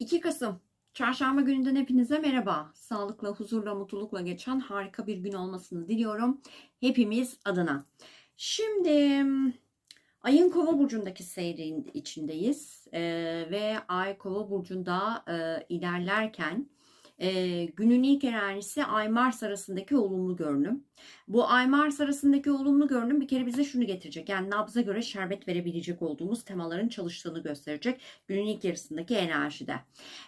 2 Kasım Çarşamba gününden hepinize merhaba. Sağlıkla, huzurla, mutlulukla geçen harika bir gün olmasını diliyorum. Hepimiz adına. Şimdi ayın kova burcundaki seyrin içindeyiz. Ee, ve ay kova burcunda e, ilerlerken e, günün ilk enerjisi Ay Mars arasındaki olumlu görünüm. Bu Ay Mars arasındaki olumlu görünüm bir kere bize şunu getirecek. Yani nabza göre şerbet verebilecek olduğumuz temaların çalıştığını gösterecek günün ilk yarısındaki enerjide.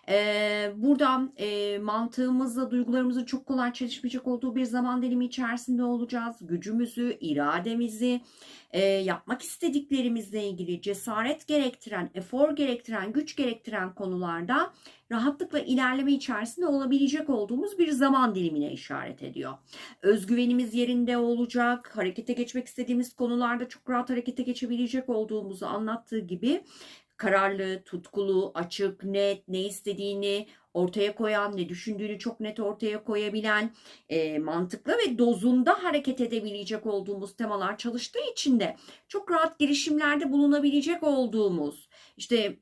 E, burada e, mantığımızla duygularımızın çok kolay çelişmeyecek olduğu bir zaman dilimi içerisinde olacağız. Gücümüzü, irademizi, e, yapmak istediklerimizle ilgili cesaret gerektiren, efor gerektiren, güç gerektiren konularda rahatlıkla ilerleme içerisinde olabilecek olduğumuz bir zaman dilimine işaret ediyor. Özgüvenimiz yerinde olacak, harekete geçmek istediğimiz konularda çok rahat harekete geçebilecek olduğumuzu anlattığı gibi kararlı, tutkulu, açık, net, ne istediğini ortaya koyan, ne düşündüğünü çok net ortaya koyabilen, e, mantıklı ve dozunda hareket edebilecek olduğumuz temalar çalıştığı için de çok rahat girişimlerde bulunabilecek olduğumuz işte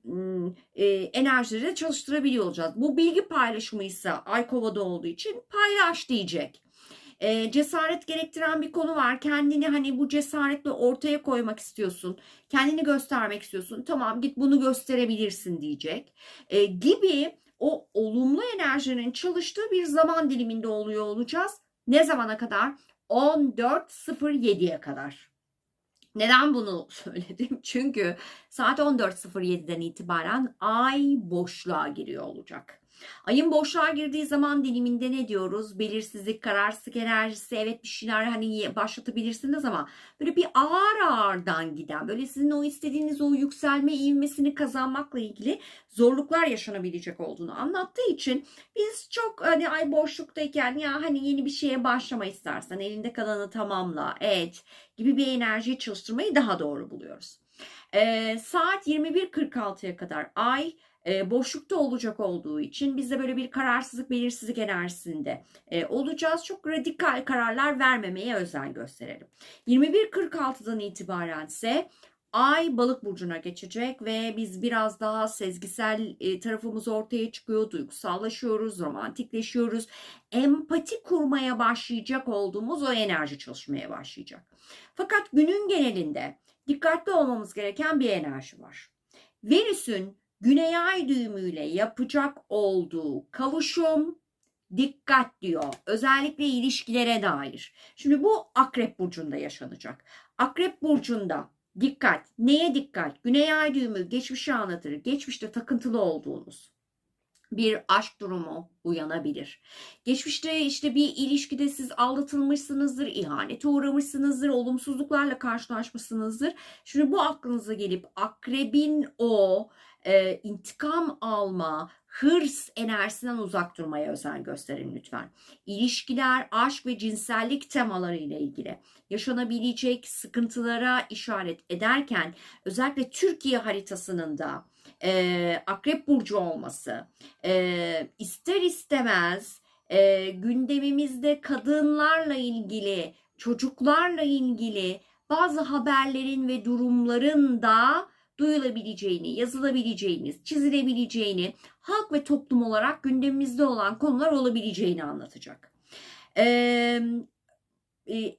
e, enerjileri çalıştırabiliyor olacağız. Bu bilgi paylaşımı ise Aykova'da olduğu için paylaş diyecek e, cesaret gerektiren bir konu var. Kendini hani bu cesaretle ortaya koymak istiyorsun. Kendini göstermek istiyorsun. Tamam git bunu gösterebilirsin diyecek. E, gibi o olumlu enerjinin çalıştığı bir zaman diliminde oluyor olacağız. Ne zamana kadar? 14.07'ye kadar. Neden bunu söyledim? Çünkü saat 14.07'den itibaren ay boşluğa giriyor olacak. Ayın boşluğa girdiği zaman diliminde ne diyoruz? Belirsizlik, kararsızlık enerjisi. Evet bir şeyler hani başlatabilirsiniz ama böyle bir ağır ağırdan giden, böyle sizin o istediğiniz o yükselme ivmesini kazanmakla ilgili zorluklar yaşanabilecek olduğunu anlattığı için biz çok hani ay boşluktayken ya hani yeni bir şeye başlama istersen elinde kalanı tamamla et gibi bir enerjiyi çalıştırmayı daha doğru buluyoruz. Ee, saat 21.46'ya kadar ay e, boşlukta olacak olduğu için biz de böyle bir kararsızlık, belirsizlik enerjisinde e, olacağız. Çok radikal kararlar vermemeye özen gösterelim. 21.46'dan itibaren ise Ay balık burcuna geçecek ve biz biraz daha sezgisel e, tarafımız ortaya çıkıyor, duygusallaşıyoruz, romantikleşiyoruz. Empati kurmaya başlayacak olduğumuz o enerji çalışmaya başlayacak. Fakat günün genelinde dikkatli olmamız gereken bir enerji var. Venüs'ün Güney Ay düğümüyle yapacak olduğu kavuşum dikkat diyor. Özellikle ilişkilere dair. Şimdi bu Akrep burcunda yaşanacak. Akrep burcunda dikkat. Neye dikkat? Güney Ay düğümü geçmişi anlatır. Geçmişte takıntılı olduğunuz bir aşk durumu uyanabilir. Geçmişte işte bir ilişkide siz aldatılmışsınızdır, ihanete uğramışsınızdır, olumsuzluklarla karşılaşmışsınızdır. Şimdi bu aklınıza gelip akrebin o e, intikam alma, hırs enerjisinden uzak durmaya özen gösterin lütfen. İlişkiler, aşk ve cinsellik temaları ile ilgili yaşanabilecek sıkıntılara işaret ederken özellikle Türkiye haritasının da e, Akrep Burcu olması e, ister istemez e, gündemimizde kadınlarla ilgili, çocuklarla ilgili bazı haberlerin ve durumların da duyulabileceğini, yazılabileceğini, çizilebileceğini, halk ve toplum olarak gündemimizde olan konular olabileceğini anlatacak. Ee,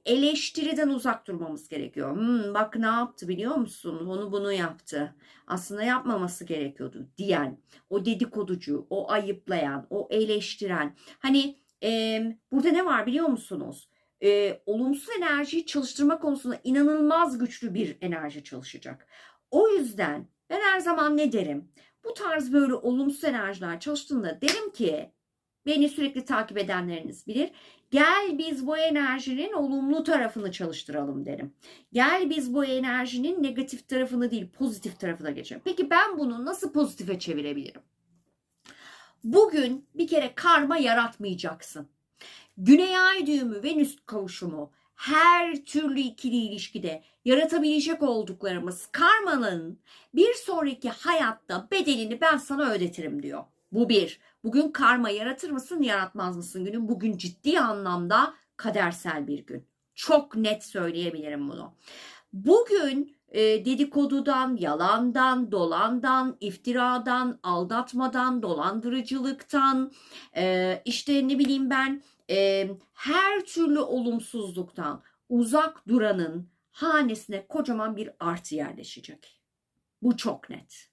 eleştiriden uzak durmamız gerekiyor. Hmm, bak ne yaptı biliyor musun? Onu bunu yaptı. Aslında yapmaması gerekiyordu diyen, o dedikoducu, o ayıplayan, o eleştiren. Hani e, burada ne var biliyor musunuz? E, olumsuz enerjiyi çalıştırma konusunda inanılmaz güçlü bir enerji çalışacak. O yüzden ben her zaman ne derim? Bu tarz böyle olumsuz enerjiler çalıştığında derim ki beni sürekli takip edenleriniz bilir. Gel biz bu enerjinin olumlu tarafını çalıştıralım derim. Gel biz bu enerjinin negatif tarafını değil pozitif tarafına geçelim. Peki ben bunu nasıl pozitife çevirebilirim? Bugün bir kere karma yaratmayacaksın. Güney ay düğümü Venüs kavuşumu her türlü ikili ilişkide yaratabilecek olduklarımız karmanın bir sonraki hayatta bedelini ben sana ödetirim diyor. Bu bir. Bugün karma yaratır mısın yaratmaz mısın günün? Bugün ciddi anlamda kadersel bir gün. Çok net söyleyebilirim bunu. Bugün e, dedikodudan, yalandan, dolandan, iftiradan, aldatmadan, dolandırıcılıktan, e, işte ne bileyim ben e, her türlü olumsuzluktan uzak duranın hanesine kocaman bir artı yerleşecek. Bu çok net.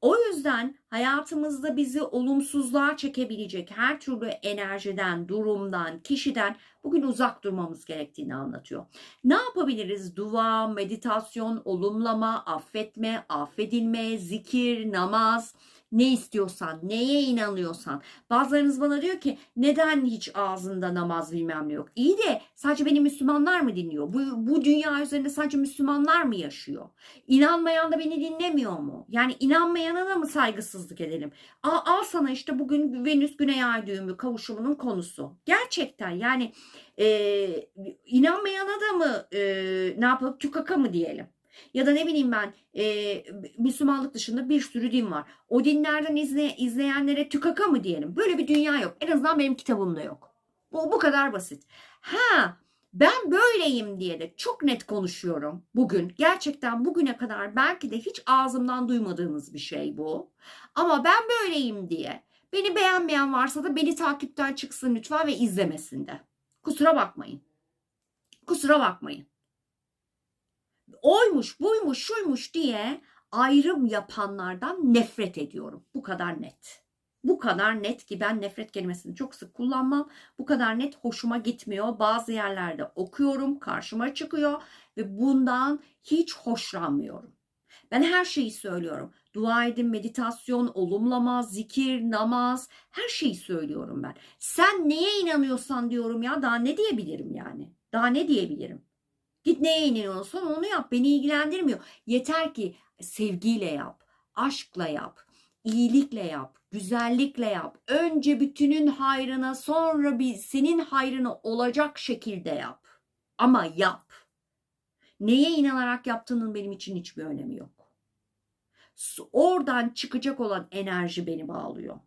O yüzden hayatımızda bizi olumsuzluğa çekebilecek her türlü enerjiden, durumdan, kişiden bugün uzak durmamız gerektiğini anlatıyor. Ne yapabiliriz? Dua, meditasyon, olumlama, affetme, affedilme, zikir, namaz, ne istiyorsan, neye inanıyorsan. Bazılarınız bana diyor ki neden hiç ağzında namaz bilmem ne yok. İyi de sadece beni Müslümanlar mı dinliyor? Bu, bu dünya üzerinde sadece Müslümanlar mı yaşıyor? İnanmayan da beni dinlemiyor mu? Yani inanmayana da mı saygısızlık edelim? Al, al sana işte bugün Venüs Güney Ay düğümü kavuşumunun konusu. Gerçekten yani e, inanmayana da mı e, ne yapalım tükaka mı diyelim? Ya da ne bileyim ben e, Müslümanlık dışında bir sürü din var. O dinlerden izle, izleyenlere tükaka mı diyelim? Böyle bir dünya yok. En azından benim kitabımda yok. Bu, bu kadar basit. Ha ben böyleyim diye de çok net konuşuyorum bugün. Gerçekten bugüne kadar belki de hiç ağzımdan duymadığınız bir şey bu. Ama ben böyleyim diye beni beğenmeyen varsa da beni takipten çıksın lütfen ve izlemesin de. Kusura bakmayın. Kusura bakmayın oymuş, buymuş, şuymuş diye ayrım yapanlardan nefret ediyorum. Bu kadar net. Bu kadar net ki ben nefret kelimesini çok sık kullanmam. Bu kadar net hoşuma gitmiyor. Bazı yerlerde okuyorum, karşıma çıkıyor ve bundan hiç hoşlanmıyorum. Ben her şeyi söylüyorum. Dua edin, meditasyon, olumlama, zikir, namaz, her şeyi söylüyorum ben. Sen neye inanıyorsan diyorum ya daha ne diyebilirim yani? Daha ne diyebilirim? Git neye inanıyorsan onu yap. Beni ilgilendirmiyor. Yeter ki sevgiyle yap, aşkla yap, iyilikle yap, güzellikle yap. Önce bütünün hayrına sonra bir senin hayrına olacak şekilde yap. Ama yap. Neye inanarak yaptığının benim için hiçbir önemi yok. Oradan çıkacak olan enerji beni bağlıyor.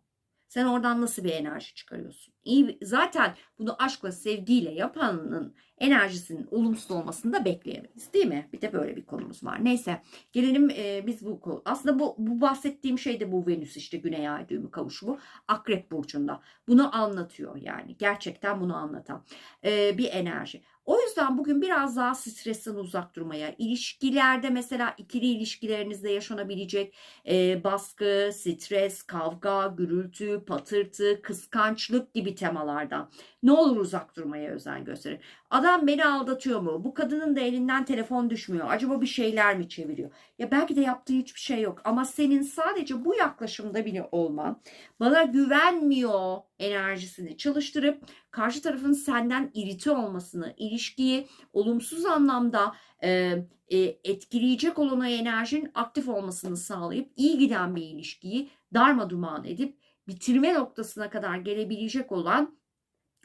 Sen oradan nasıl bir enerji çıkarıyorsun? İyi, zaten bunu aşkla, sevgiyle yapanın enerjisinin olumsuz olmasını da bekleyemeyiz değil mi? Bir de böyle bir konumuz var. Neyse gelelim e, biz bu aslında bu, bu bahsettiğim şey de bu Venüs işte Güney Ay düğümü kavuşumu Akrep Burcu'nda. Bunu anlatıyor yani gerçekten bunu anlatan e, bir enerji. O yüzden bugün biraz daha stresten uzak durmaya, ilişkilerde mesela ikili ilişkilerinizde yaşanabilecek e, baskı, stres, kavga, gürültü, patırtı, kıskançlık gibi temalardan ne olur uzak durmaya özen gösterin. Adam beni aldatıyor mu? Bu kadının da elinden telefon düşmüyor. Acaba bir şeyler mi çeviriyor? Ya belki de yaptığı hiçbir şey yok ama senin sadece bu yaklaşımda bile olman bana güvenmiyor enerjisini çalıştırıp karşı tarafın senden irite olmasını, ilişkiyi olumsuz anlamda e, e, etkileyecek olan enerjinin aktif olmasını sağlayıp iyi giden bir ilişkiyi darma duman edip bitirme noktasına kadar gelebilecek olan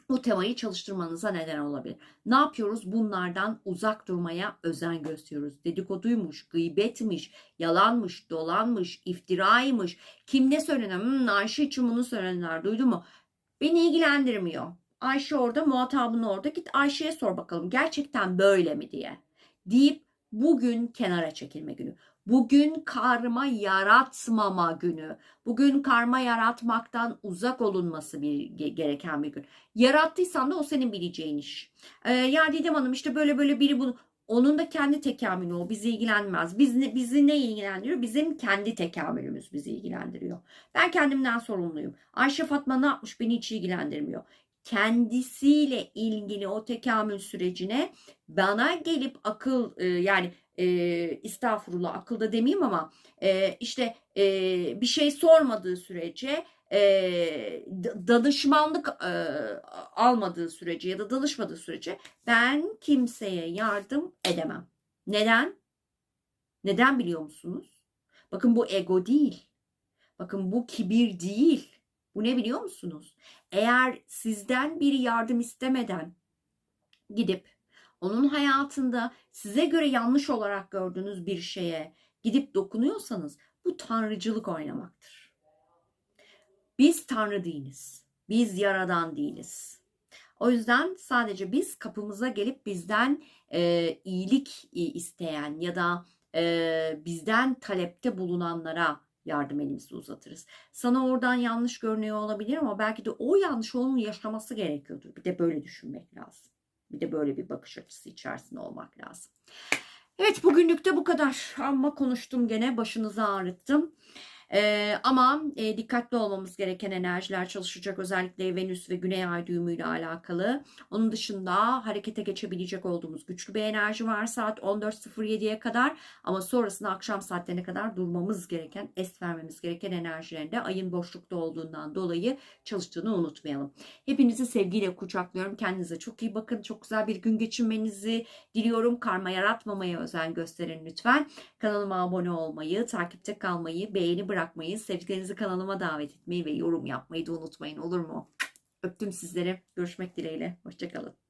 o temayı çalıştırmanıza neden olabilir. Ne yapıyoruz? Bunlardan uzak durmaya özen gösteriyoruz. Dedikoduymuş, gıybetmiş, yalanmış, dolanmış, iftiraymış. Kim ne söylenen? Hmm, Ayşe için bunu söylenenler duydu mu? Beni ilgilendirmiyor. Ayşe orada, muhatabın orada. Git Ayşe'ye sor bakalım gerçekten böyle mi diye. Deyip bugün kenara çekilme günü. Bugün karma yaratmama günü. Bugün karma yaratmaktan uzak olunması bir gereken bir gün. Yarattıysan da o senin bileceğin iş. Ee, ya Didem Hanım işte böyle böyle biri bunu onun da kendi tekamülü o bizi ilgilenmez. Biz, bizi ne ilgilendiriyor? Bizim kendi tekamülümüz bizi ilgilendiriyor. Ben kendimden sorumluyum. Ayşe Fatma ne yapmış beni hiç ilgilendirmiyor kendisiyle ilgili o tekamül sürecine bana gelip akıl e, yani e, estağfurullah akılda demeyeyim ama e, işte e, bir şey sormadığı sürece e, danışmanlık e, almadığı sürece ya da danışmadığı sürece ben kimseye yardım edemem. Neden? Neden biliyor musunuz? Bakın bu ego değil. Bakın bu kibir değil. Bu ne biliyor musunuz? Eğer sizden bir yardım istemeden gidip onun hayatında size göre yanlış olarak gördüğünüz bir şeye gidip dokunuyorsanız bu tanrıcılık oynamaktır. Biz tanrı değiliz. Biz yaradan değiliz. O yüzden sadece biz kapımıza gelip bizden e, iyilik i- isteyen ya da e, bizden talepte bulunanlara yardım elimizi uzatırız. Sana oradan yanlış görünüyor olabilir ama belki de o yanlış onun yaşaması gerekiyordur. Bir de böyle düşünmek lazım. Bir de böyle bir bakış açısı içerisinde olmak lazım. Evet bugünlük de bu kadar. Ama konuştum gene başınızı ağrıttım. Ee, ama e, dikkatli olmamız gereken enerjiler çalışacak özellikle Venüs ve Güney Ay düğümüyle alakalı. Onun dışında harekete geçebilecek olduğumuz güçlü bir enerji var saat 14.07'ye kadar ama sonrasında akşam saatlerine kadar durmamız gereken, es vermemiz gereken enerjilerinde ayın boşlukta olduğundan dolayı çalıştığını unutmayalım. Hepinizi sevgiyle kucaklıyorum. Kendinize çok iyi bakın. Çok güzel bir gün geçirmenizi diliyorum. Karma yaratmamaya özen gösterin lütfen. Kanalıma abone olmayı, takipte kalmayı, beğeni bırakmayı, sevdiklerinizi kanalıma davet etmeyi ve yorum yapmayı da unutmayın olur mu? Öptüm sizleri. Görüşmek dileğiyle. Hoşçakalın.